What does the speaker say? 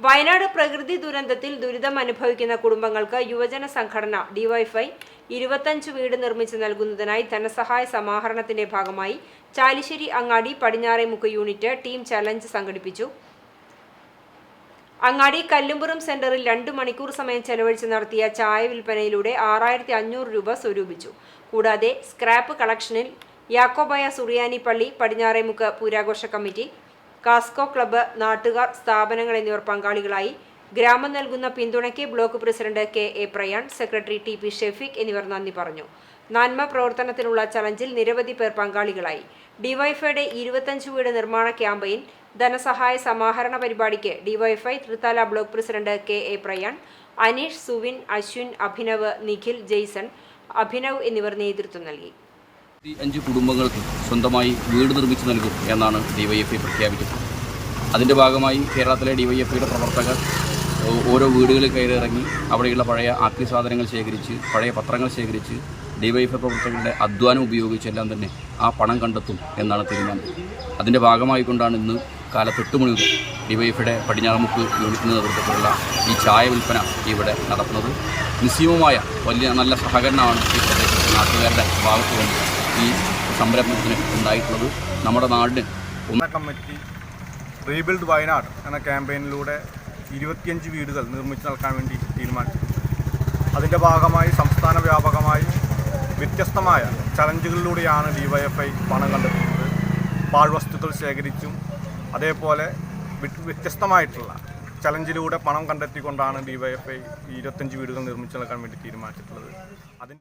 വയനാട് പ്രകൃതി ദുരന്തത്തിൽ ദുരിതം അനുഭവിക്കുന്ന കുടുംബങ്ങൾക്ക് യുവജന സംഘടന ഡിവൈഫൈ ഇരുപത്തഞ്ച് വീട് നിർമ്മിച്ച് നൽകുന്നതിനായി ധനസഹായ സമാഹരണത്തിന്റെ ഭാഗമായി ചാലിശ്ശേരി അങ്ങാടി പടിഞ്ഞാറേമുക്ക് യൂണിറ്റ് ടീം ചലഞ്ച് സംഘടിപ്പിച്ചു. അങ്ങാടി കല്ലുംപുറം സെന്ററിൽ രണ്ടു മണിക്കൂർ സമയം ചെലവഴിച്ച് നടത്തിയ ചായ വിൽപ്പനയിലൂടെ ആറായിരത്തി അഞ്ഞൂറ് രൂപ സ്വരൂപിച്ചു. കൂടാതെ സ്ക്രാപ്പ് കളക്ഷനിൽ യാക്കോബായ സുറിയാനി പള്ളി പടിഞ്ഞാറേമുക്ക് പൂരാഘോഷ കമ്മിറ്റി കാസ്കോ ക്ലബ്ബ് നാട്ടുകാർ സ്ഥാപനങ്ങൾ എന്നിവർ പങ്കാളികളായി ഗ്രാമം നൽകുന്ന പിന്തുണയ്ക്ക് block president K A Prayan secretary T P Shefeeq എന്നിവർ നന്ദി പറഞ്ഞു. നന്മ പ്രവർത്തനത്തിനുള്ള ചലഞ്ചിൽ നിരവധി പേർ പങ്കാളികളായി. ഡിവൈഫൈയുടെ ഇരുപത്തഞ്ച് വീട് നിർമ്മാണ ക്യാമ്പയിൻ ധനസഹായ സമാഹരണ പരിപാടിക്ക് DYFI Thrithala block president K A Prayan Aneesh Suvin Ashwin Abhinav Nikhil Jaison Abhinav എന്നിവർ നേതൃത്വം നൽകി. അഞ്ച് കുടുംബങ്ങൾക്ക് സ്വന്തമായി വീട് നിർമ്മിച്ചു നൽകും എന്നാണ് ഡിവൈഎഫ്ഐ പ്രഖ്യാപിച്ചത് അതിന്റെ ഭാഗമായി കേരളത്തിലെ ഡിവൈഎഫ്ഐയുടെ പ്രവർത്തകർ ഓരോ വീടുകളിൽ കയറിയിറങ്ങി അവിടെയുള്ള പഴയ ആക്രി സാധനങ്ങൾ ശേഖരിച്ച് പഴയ പത്രങ്ങൾ ശേഖരിച്ച് ഡിവൈഎഫ്ഐ പ്രവർത്തകരുടെ അധ്വാനം ഉപയോഗിച്ചെല്ലാം തന്നെ ആ പണം കണ്ടെത്തും എന്നാണ് തീരുമാനം. അതിന്റെ ഭാഗമായിക്കൊണ്ടാണ് ഇന്ന് കാലത്ത് എട്ട് മണി മുതൽ ഡിവൈഎഫ്ഐയുടെ പടിഞ്ഞാറമുക്ക് യൂണിറ്റിന് നേതൃത്വത്തിലുള്ള ഈ ചായ വിൽപ്പന ഇവിടെ നടത്തുന്നത്. നിസ്സീമമായ വലിയ നല്ല സഹകരണമാണ് ഈ പ്രദേശത്തെ നാട്ടുകാരുടെ ഭാഗത്തു ഈ സംരംഭത്തിന് ഉണ്ടായിട്ടുള്ളത് നമ്മുടെ നാടിന്. കമ്മിറ്റി റീബിൽഡ് വയനാട് എന്ന ക്യാമ്പയിനിലൂടെ ഇരുപത്തിയഞ്ച് വീടുകൾ നിർമ്മിച്ചു നൽകാൻ വേണ്ടി തീരുമാനിച്ചു അതിന്റെ ഭാഗമായി സംസ്ഥാന വ്യാപകമായി വ്യത്യസ്തമായ ചലഞ്ചുകളിലൂടെയാണ് ഡിവൈഎഫ്ഐ പണം കണ്ടെത്തുന്നത്. പാഴ്വസ്തുക്കൾ ശേഖരിച്ചും അതേപോലെ വ്യ- വ്യത്യസ്തമായിട്ടുള്ള ചലഞ്ചിലൂടെ പണം കണ്ടെത്തിക്കൊണ്ടാണ് ഡിവൈഎഫ്ഐ ഇരുപത്തഞ്ച് വീടുകൾ നിർമ്മിച്ചു നൽകാൻ വേണ്ടി തീരുമാനിച്ചിട്ടുള്ളത്.